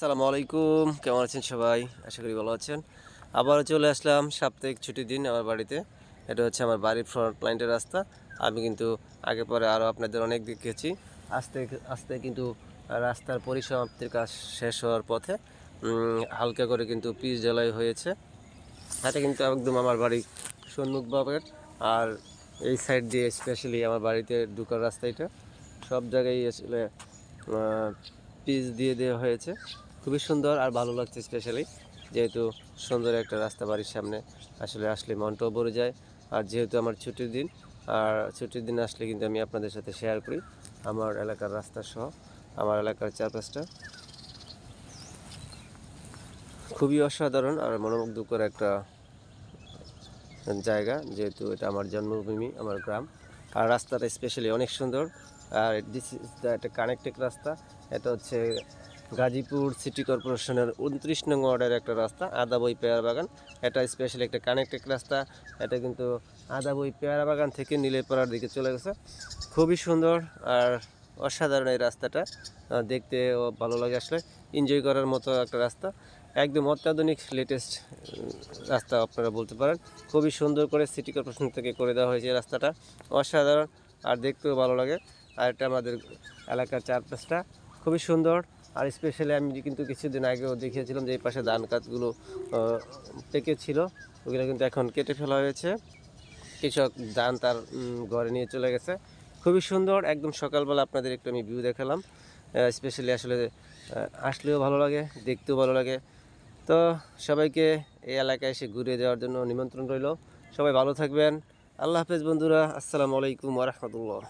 আসসালামু আলাইকুম। কেমন আছেন সবাই? আশা করি ভালো আছেন। আবারও চলে আসলাম সাপ্তাহিক ছুটির দিন আমার বাড়িতে। এটা হচ্ছে আমার বাড়ির ফ্রন্ট লাইনের রাস্তা। আমি কিন্তু আগে পরে আরও আপনাদের অনেক দেখেছি আস্তে আস্তে কিন্তু রাস্তার পরিসমাপ্তির কাজ শেষ হওয়ার পথে হালকা করে কিন্তু পিচ জ্বালাই হয়েছে। এটা কিন্তু একদম আমার বাড়ি সন্মুখ বাবের আর এই সাইড দিয়ে স্পেশালি আমার বাড়িতে ঢুকার রাস্তা এটা। সব জায়গায় আসলে পিচ দিয়ে দেওয়া হয়েছে। খুবই সুন্দর আর ভালো লাগছে স্পেশালি যেহেতু সুন্দর একটা রাস্তা বাড়ির সামনে আসলে আসলে মনটাও ভরে যায়। আর যেহেতু আমার ছুটির দিন, আর ছুটির দিন আসলে কিন্তু আমি আপনাদের সাথে শেয়ার করি আমার এলাকার রাস্তা সহ, আমার এলাকার চারপাশটা। খুবই অসাধারণ আর মনোমুগ্ধকর একটা জায়গা, যেহেতু এটা আমার জন্মভূমি, আমার গ্রাম। আর রাস্তাটা স্পেশালি অনেক সুন্দর, আর দিস ইজ দ্য একটা কানেক্টেড রাস্তা, এটা হচ্ছে গাজীপুর সিটি কর্পোরেশনের উনত্রিশ নং ওয়ার্ডের একটা রাস্তা আদাবই পেয়ারা বাগান। এটা স্পেশালি একটা কানেক্টেড রাস্তা। এটা কিন্তু আদাবই পেয়ারা বাগান থেকে নীলেপাড়ার দিকে চলে গেছে। খুবই সুন্দর আর অসাধারণ এই রাস্তাটা। আহ, দেখতেও ভালো লাগে আসলে। এনজয় করার মতো একটা রাস্তা। একদম অত্যাধুনিক লেটেস্ট রাস্তা আপনারা বলতে পারেন। খুবই সুন্দর করে সিটি কর্পোরেশন থেকে করে দেওয়া হয়েছে রাস্তাটা। অসাধারণ আর দেখতেও ভালো লাগে। আর এটা আমাদের এলাকার চারপাশটা খুবই সুন্দর। আর স্পেশালি আমি কিন্তু কিছুদিন আগেও দেখিয়েছিলাম যে এই পাশে ধান গাছগুলো আহ, পেকে ছিল ওগুলো কিন্তু এখন কেটে ফেলা হয়েছে। কৃষক ধান তার ঘরে নিয়ে চলে গেছে। খুবই সুন্দর একদম সকালবেলা আপনাদের একটু আমি ভিউ দেখালাম। স্পেশালি আসলে আসলেও ভালো লাগে দেখতেও ভালো লাগে। তো সবাইকে এই এলাকায় এসে ঘুরে যাওয়ার জন্য নিমন্ত্রণ রইল। সবাই ভালো থাকবেন। আল্লাহ হাফেজ বন্ধুরা আসসালামু আলাইকুম ওরহমতুল্লাহ